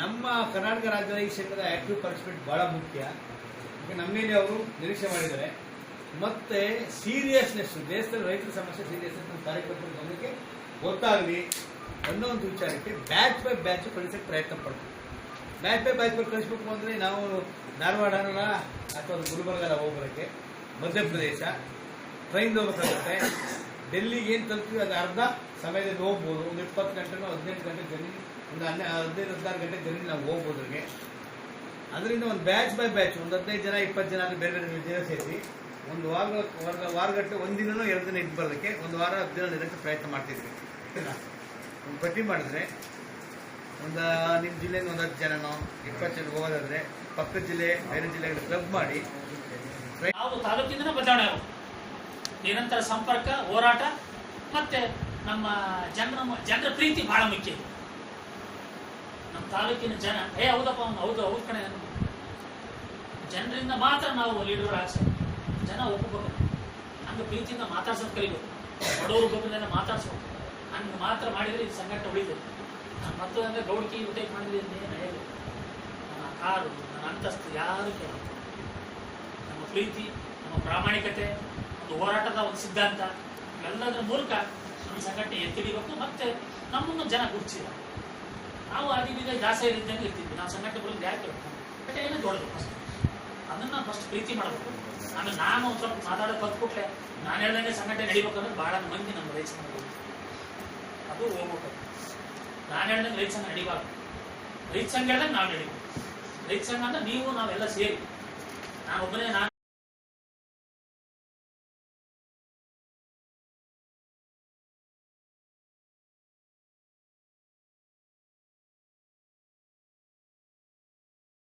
ನಮ್ಮ ಕರ್ನಾಟಕ ರಾಜ್ಯದ ಈ ಕ್ಷೇತ್ರದ ಆಕ್ಟಿವ್ ಪಾರ್ಟಿಸಿಪೇಟ್ ಬಹಳ ಮುಖ್ಯ. ಯಾಕೆ ನಮ್ಮ ಮೇಲೆ ಅವರು ನಿರೀಕ್ಷೆ ಮಾಡಿದ್ದಾರೆ. ಮತ್ತೆ ಸೀರಿಯಸ್ನೆಸ್ ದೇಶದ ರೈತರ ಸಮಸ್ಯೆ ಸೀರಿಯಸ್ನೆಸ್ ನಮ್ಮ ಕಾರ್ಯಕರ್ತರ ಗಮನಕ್ಕೆ ಗೊತ್ತಾಗಲಿ ಅನ್ನೋ ಒಂದು ವಿಚಾರಕ್ಕೆ ಬ್ಯಾಚ್ ಬೈ ಬ್ಯಾಚ್ ಕಳಿಸೋಕ್ಕೆ ಪ್ರಯತ್ನ ಪಡ್ತೀವಿ. ಬ್ಯಾಚ್ ಬೈ ಬ್ಯಾಚ್ ಬೈ ಕಳಿಸ್ಬೇಕು ಅಂದರೆ ನಾವು ಧಾರವಾಡ ಅಥವಾ ಗುಲ್ಬರ್ಗಲ್ಲ ಹೋಗೋದಕ್ಕೆ ಮಧ್ಯಪ್ರದೇಶ ಟ್ರೈನ್ ಹೋಗ್ಬೇಕಾಗುತ್ತೆ. ಡೆಲ್ಲಿಗೆ ಏನು ತಲುಪ್ತೀವಿ, ಅದು ಅರ್ಧ ಸಮಯದಲ್ಲಿ ಹೋಗ್ಬೋದು. ಒಂದು ಇಪ್ಪತ್ತು ಗಂಟೆನೋ ಹದಿನೆಂಟು ಗಂಟೆ ಜರ್ನಿ ಒಂದು ಹನ್ನೆ ಹದಿನೈದು, ಹದಿನಾರು ಗಂಟೆ ಜರ್ನಿ ನಾವು ಹೋಗ್ಬೋದು ಅದರಿಂದ ಒಂದು ಬ್ಯಾಚ್ ಬೈ ಬ್ಯಾಚ್, ಒಂದು ಹದಿನೈದು ಜನ, ಇಪ್ಪತ್ತು ಜನ, ಅಲ್ಲಿ ಬೇರೆ ಬೇರೆ ಜನ ಸೇರಿಸಿ ಒಂದು ವಾರ ವಾರ ವಾರಗಟ್ಟೆ ದಿನವೂ ಎರಡು ದಿನ ಇದ್ದು ಬರೋದಕ್ಕೆ ಒಂದು ವಾರ, ಹತ್ತು ದಿನ ಪ್ರಯತ್ನ ಮಾಡ್ತಿದ್ವಿ. ಒಂದು ಪಟ್ಟಿ ಮಾಡಿದ್ರೆ ಒಂದು ನಿಮ್ಮ ಜಿಲ್ಲೆಯಿಂದ ಒಂದು ಹತ್ತು ಜನನೋ, ಇಪ್ಪತ್ತು ಜನ ಹೋಗೋದಾದ್ರೆ ಪಕ್ಕದ ಜಿಲ್ಲೆ, ಬೇರೆ ಜಿಲ್ಲೆಗಳ ಕ್ಲಬ್ ಮಾಡಿ ನಾವು ತಾಲೂಕಿಂದ ಬದಲಾವಣೆ ನಿರಂತರ ಸಂಪರ್ಕ, ಹೋರಾಟ, ಮತ್ತೆ ನಮ್ಮ ಜನರ ಜನರ ಪ್ರೀತಿ ಬಹಳ ಮುಖ್ಯ. ನಮ್ಮ ತಾಲೂಕಿನ ಜನ. ಏ, ಹೌದಪ್ಪ, ಅವ್ನು ಹೌದು ಹೌದು ಕಣೆ ಜನರಿಂದ ಮಾತ್ರ ನಾವು ಲೀಡರ್ ಆಗ್ಸೋದು ಜನ ಒಪ್ಪಬೇಕು ಹಂಗೆ ಪ್ರೀತಿಯಿಂದ ಮಾತಾಡ್ಸೋದು ಕಲಿಬೇಕು. ಬಡವರು ಗೊಬ್ಬರದಿಂದ ಮಾತಾಡ್ಸ್ಬೇಕು ಹಂಗೆ ಮಾತ್ರ ಮಾಡಿದರೆ ಇದು ಸಂಘಟನೆ ಉಳಿತದೆ. ನಾನು ಮತ್ತು ಗೌಡಕಿ ಗೌಡ್ಕಿ ಉಟೇಕ್ ಮಾಡಿದ್ರೆ ಏನು ಹೇಳಿ ನನ್ನ ಕಾರು, ನನ್ನ ಅಂತಸ್ತು ಯಾರು ಕೇಳಬೇಕು ನಮ್ಮ ಪ್ರೀತಿ, ನಮ್ಮ ಪ್ರಾಮಾಣಿಕತೆ, ಒಂದು ಹೋರಾಟದ ಒಂದು ಸಿದ್ಧಾಂತ ಎಲ್ಲದರ ಮೂಲಕ ನಮ್ಮ ಸಂಘಟನೆ ಎತ್ತಿಡಿಬೇಕು ಮತ್ತೆ ನಮ್ಮನ್ನು ಜನ ಗುರುತಿಸಿದ್ದಾರೆ. ನಾವು ಆದಿಬೀಗ ದಾಸೆ ಇದ್ದಂಗೆ ಇರ್ತಿದ್ವಿ. ನಾವು ಸಂಘಟನೆ ಬರೋದು ಯಾಕೆ ಏನೋ ದೊಡ್ಡದು ಫಸ್ಟ್ ಅದನ್ನ ಫಸ್ಟ್ ಪ್ರೀತಿ ಮಾಡಬೇಕು. ಆಮೇಲೆ ನಾನು ಒಂದು ಸ್ವಲ್ಪ ಮಾತಾಡೋದು ಕೊಟ್ಟೆ ನಾನು ಹೇಳ್ದಂಗೆ ಸಂಘಟನೆ ನಡಿಬೇಕಂದ್ರೆ ಬಹಳ ಮಂದಿ ನಮ್ಮ ರೈತ ಸಂಘ. ಅದು ಹೋಗ್ಬೇಕು ನಾನು ಹೇಳ್ದಂಗೆ ರೈತ ಸಂಘ ನಡಿಬಾರ್ದು. ರೈತ ಸಂಘ ಹೇಳ್ದಂಗೆ ನಾವು ನಡಿಬೇಕು. ರೈತ ಸಂಘ ಅಂದ್ರೆ ನೀವು, ನಾವೆಲ್ಲ ಸೇರಿ. ನಾನು ಒಬ್ಬನೇ ನಾನು